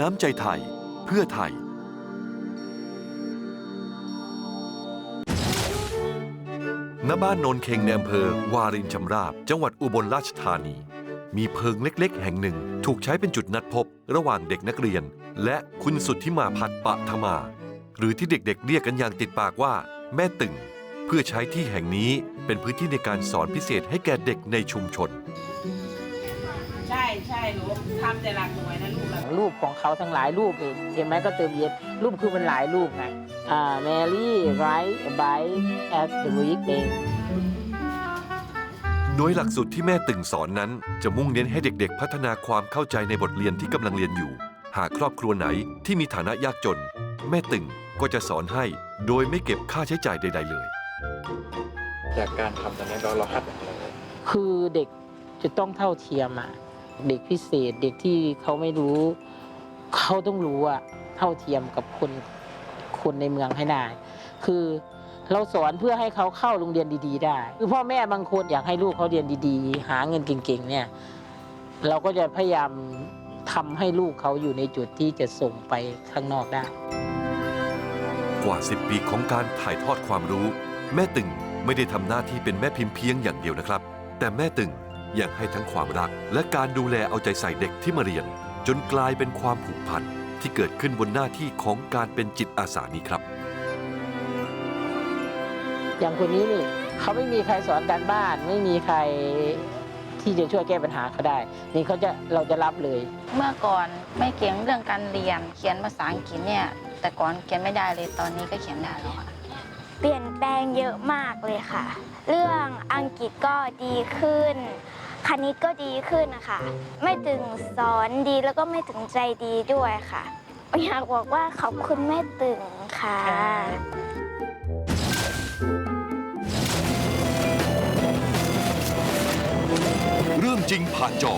น้ำใจไทย เพื่อไทย ณ บ้านโนนเคงในอำเภอวารินชำราบ จังหวัดอุบลราชธานี มีเพิงเล็ก ๆ แห่งหนึ่ง ถูกใช้เป็นจุดนัดพบ ระหว่างเด็กนักเรียน และคุณสุดทธิมาพัดปะธมา หรือที่เด็กๆ เรียกกันอย่างติดปากว่า แม่ตึง เพื่อใช้ที่แห่งนี้เป็นพื้นที่ในการสอนพิเศษให้แก่เด็กในชุมชน หนูทำแต่หลักหน่วยนะลูกหลักรูปของเขาทั้งหลายรูปเองเห็นไหมก็เติมเย็นรูปคือมันหลายรูปไงอ่าแมรี่ไรท์ไบแอดเดอะวีคเองโดยหลักสูตรที่แม่ตึงสอนนั้น จะมุ่งเน้นให้เด็กๆ พัฒนาความเข้าใจในบทเรียนที่กำลังเรียนอยู่ หากครอบครัวไหนที่มีฐานะยากจน แม่ตึงก็จะสอนให้ โดยไม่เก็บค่าใช้จ่ายใด ๆ เลย จากการทำตอนนี้เราเราคาดหวังอะไรไว้คือเด็กจะต้องเท่าเทียมอะ เด็กพิเศษเด็กที่เขาไม่รู้ เขาต้องรู้อะเท่าเทียมกับคนคนในเมืองให้ได้ คือเราสอนเพื่อให้เขาเข้าโรงเรียนดี ๆ ได้ คือพ่อแม่บางคนอยากให้ลูกเขาเรียนดีๆ หาเงินเก่งๆ เนี่ย เราก็จะพยายามทำให้ลูกเขาอยู่ในจุดที่จะส่งไปข้างนอกได้ กว่า 10 ปีของการถ่ายทอดความรู้ แม่ตึงไม่ได้ทำหน้าที่เป็นแม่พิมพ์เพียงอย่างเดียวนะครับ แต่แม่ตึง ยังให้ทั้งความรัก และการดูแลเอาใจใส่เด็กที่มาเรียน จนกลายเป็นความผูกพันที่เกิดขึ้นบนหน้าที่ของการเป็นจิตอาสานี้ครับ อย่างคนนี้นี่เขาไม่มีใครสอนการบ้าน ไม่มีใครที่จะช่วยแก้ปัญหาเขาได้ นี่เขาจะเราจะรับเลย เมื่อก่อนไม่เก่งเรื่องการเรียน เขียนภาษาอังกฤษเนี่ย แต่ก่อนเขียนไม่ได้เลยตอนนี้ก็เขียนได้แล้วค่ะเปลี่ยนแปลงเยอะมากเลยค่ะ เรื่องอังกฤษก็ดีขึ้น คณิตก็ดีขึ้นนะคะไม่ถึงสอนดีแล้วก็ไม่ถึงใจดีด้วยค่ะอยากบอกว่าขอบคุณแม่ตึงค่ะ เรื่องจริงผ่านจอ